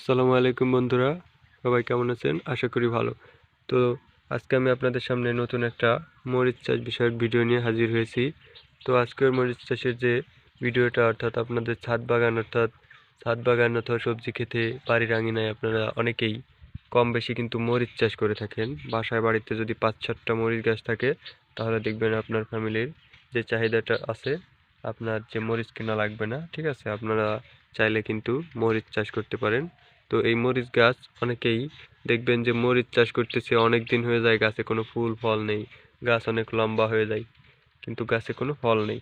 আসসালামু আলাইকুম বন্ধুরা, সবাই কেমন আছেন? আশা করি ভালো। তো আজকে আমি আপনাদের সামনে নতুন একটা মরিচ চাষ বিষয়ক ভিডিও নিয়ে হাজির হয়েছি। তো আজকের মরিচ চাষের যে ভিডিওটা, অর্থাৎ আপনাদের ছাদ বাগান, অর্থাৎ ছাদ বাগান অথবা সবজি খেতে বাড়ির আঙিনায় আপনারা অনেকেই কম বেশি কিন্তু মরিচ চাষ করে থাকেন। বাসায় বাড়িতে যদি পাঁচ সাতটা মরিচ গাছ থাকে, তাহলে দেখবেন আপনার ফ্যামিলির যে চাহিদাটা আছে, আপনার যে মরিচ কেনা লাগবে না, ঠিক আছে? আপনারা চাইলে কিন্তু মরিচ চাষ করতে পারেন। তো এই মরিচ গাছ অনেকেই দেখবেন যে মরিচ চাষ করতেছে অনেক দিন হয়ে যায় গাছে কোনো ফুল, ফল নেই, গাছ অনেক লম্বা হয়ে যায়, কিন্তু গাছে কোনো ফল নেই।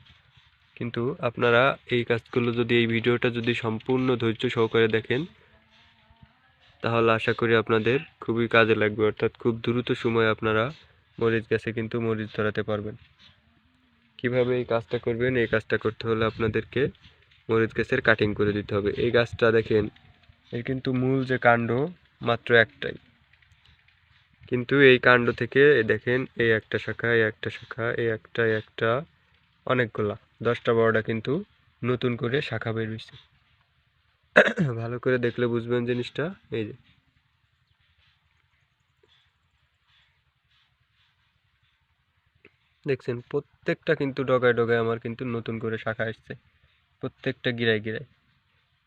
কিন্তু আপনারা এই গাছগুলো যদি এই ভিডিওটা যদি সম্পূর্ণ ধৈর্য সহকারে দেখেন, তাহলে আশা করি আপনাদের খুবই কাজে লাগবে, অর্থাৎ খুব দ্রুত সময়ে আপনারা মরিচ গাছে কিন্তু মরিচ ধরাতে পারবেন। কীভাবে এই কাজটা করবেন? এই কাজটা করতে হলে আপনাদেরকে মরিচ গাছের কাটিং করে দিতে হবে। এই গাছটা দেখেন এর কিন্তু মূল যে কাণ্ড, মাত্র একটাই। কিন্তু এই কাণ্ড থেকে দেখেন এই একটা শাখা এই একটা শাখা এই একটা একটা, অনেকগুলা। দশটা বারোটা কিন্তু নতুন করে শাখা বের হয়েছে ভালো করে দেখলে বুঝবেন জিনিসটা, এই যে। দেখছেন, প্রত্যেকটা কিন্তু ডগায় ডগায় আমার কিন্তু নতুন করে শাখা আসছে। প্রত্যেকটা গিরায় গিরায়।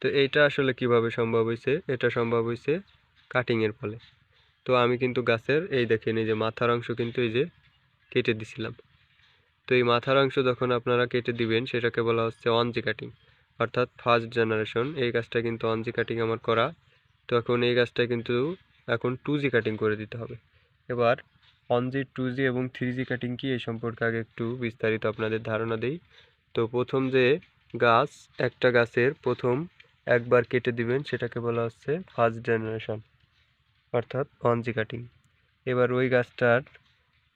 তো এইটা আসলে কীভাবে সম্ভব হয়েছে এটা সম্ভব হয়েছে কাটিংয়ের ফলে। তো আমি কিন্তু গাছের, এই দেখেন, এই যে মাথার অংশ কিন্তু এই যে কেটে দিছিলাম। তো এই মাথার অংশ যখন আপনারা কেটে দিবেন, সেটাকে বলা হচ্ছে অনজি কাটিং অর্থাৎ ফার্স্ট জেনারেশন এই গাছটা কিন্তু অনজি কাটিং আমার করা। তো এখন এই গাছটা কিন্তু এখন টু জি কাটিং করে দিতে হবে। এবার ওয়ান জি টু জি এবং থ্রি জি কাটিং কি, এই সম্পর্কে আগে একটু বিস্তারিত আপনাদের ধারণা দিই। তো প্রথম যে গাছ, একটা গাছের প্রথম একবার কেটে দিবেন, সেটাকে বলা হচ্ছে ফার্স্ট জেনারেশন অর্থাৎ ওয়ান জি কাটিং এবার ওই গাছটার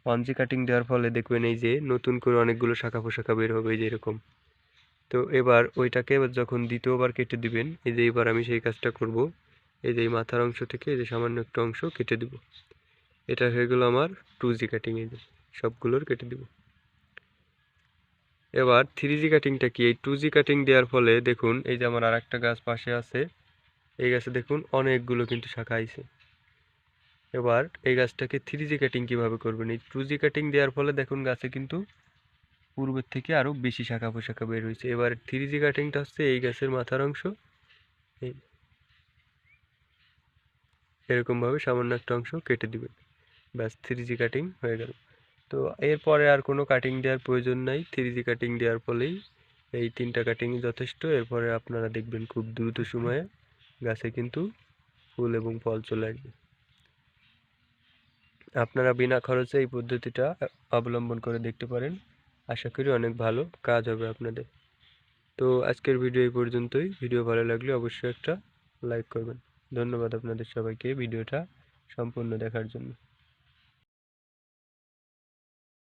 ওয়ান জি কাটিং দেওয়ার ফলে দেখবেন এই যে নতুন করে অনেকগুলো শাখা পোশাখা বের হবে এই যে এরকম। তো এবার ওইটাকে এবার যখন দ্বিতীয়বার কেটে দিবেন, এই যে এবার আমি সেই কাজটা করব, এই যে এই মাথার অংশ থেকে এই যে সামান্য একটা অংশ কেটে দিব। এটা হয়ে গেল আমার টু জি কাটিং এই যে সবগুলোর কেটে দিব। এবার থ্রি জি কাটিংটা কি? এই টু জি কাটিং দেওয়ার ফলে দেখুন, এই যে আমার আর একটা গাছ পাশে আছে, এই গাছে দেখুন অনেকগুলো কিন্তু শাখা আইছে। এবার এই গাছটাকে থ্রি জি কাটিং কীভাবে করবেন? এই টু জি কাটিং দেওয়ার ফলে দেখুন গাছে কিন্তু পূর্বের থেকে আরও বেশি শাখা পোশাখা বের হয়েছে এবার থ্রি জি কাটিংটা হচ্ছে এই গাছের মাথার অংশ। এই এরকমভাবে সামান্য একটা অংশ কেটে দিবেন। ব্যাস থ্রি জি কাটিং হয়ে গেল। তো এরপরে আর কোনো কাটিং দেওয়ার প্রয়োজন নাই। থ্রি জি কাটিং দেওয়ার ফলেই এই তিনটা কাটিং যথেষ্ট। এরপরে আপনারা দেখবেন খুব দ্রুত সময়ে গাছে কিন্তু ফুল এবং ফল চলে আসবে। আপনারা বিনা খরচে এই পদ্ধতিটা অবলম্বন করে দেখতে পারেন। আশা করি অনেক ভালো কাজ হবে আপনাদের। তো আজকের ভিডিও এই পর্যন্তই। ভিডিও ভালো লাগলে অবশ্যই একটা লাইক করবেন। ধন্যবাদ আপনাদের সবাইকে ভিডিওটা সম্পূর্ণ দেখার জন্য।